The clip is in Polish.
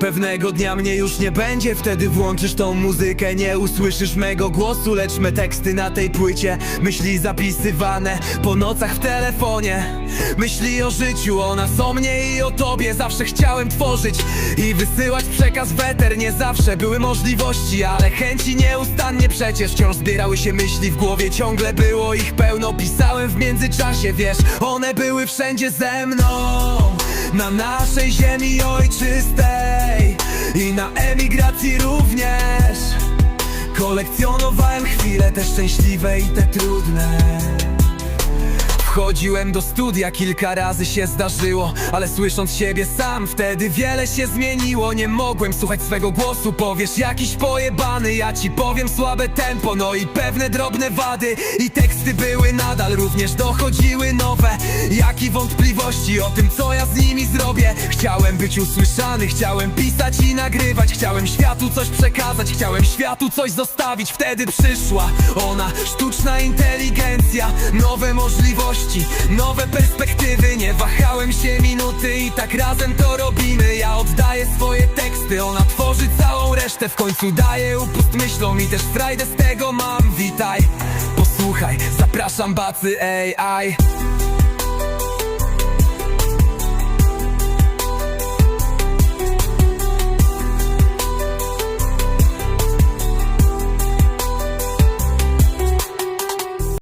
Pewnego dnia mnie już nie będzie Wtedy włączysz tą muzykę. Nie usłyszysz mego głosu Lecz me teksty na tej płycie. Myśli zapisywane po nocach w telefonie. Myśli o życiu, o nas, o mnie i o tobie. Zawsze chciałem tworzyć i wysyłać przekaz weter Nie zawsze były możliwości, ale chęci nieustannie przecież. Wciąż zbierały się myśli w głowie, ciągle było ich pełno. Pisałem w międzyczasie, wiesz, one były wszędzie ze mną. Na naszej ziemi ojczystej i na emigracji również. Kolekcjonowałem chwile te szczęśliwe i te trudne Wchodziłem do studia, kilka razy się zdarzyło Ale słysząc siebie sam, wtedy wiele się zmieniło. Nie mogłem słuchać swego głosu, powiesz jakiś pojebany Ja ci powiem słabe tempo, no i pewne drobne wady. I teksty były nadal, również dochodziły nowe. Jak i wątpliwości o tym, co ja z nimi zrobię. Chciałem być usłyszany, chciałem pisać i nagrywać. Chciałem światu coś przekazać, chciałem światu coś zostawić. Wtedy przyszła ona, sztuczna inteligencja Nowe możliwości, nowe perspektywy Nie wahałem się minuty i tak razem to robimy. Ja oddaję swoje teksty, ona tworzy całą resztę. W końcu daję upust myślom i też frajdę z tego mam. Witaj, posłuchaj, zapraszam bacy AI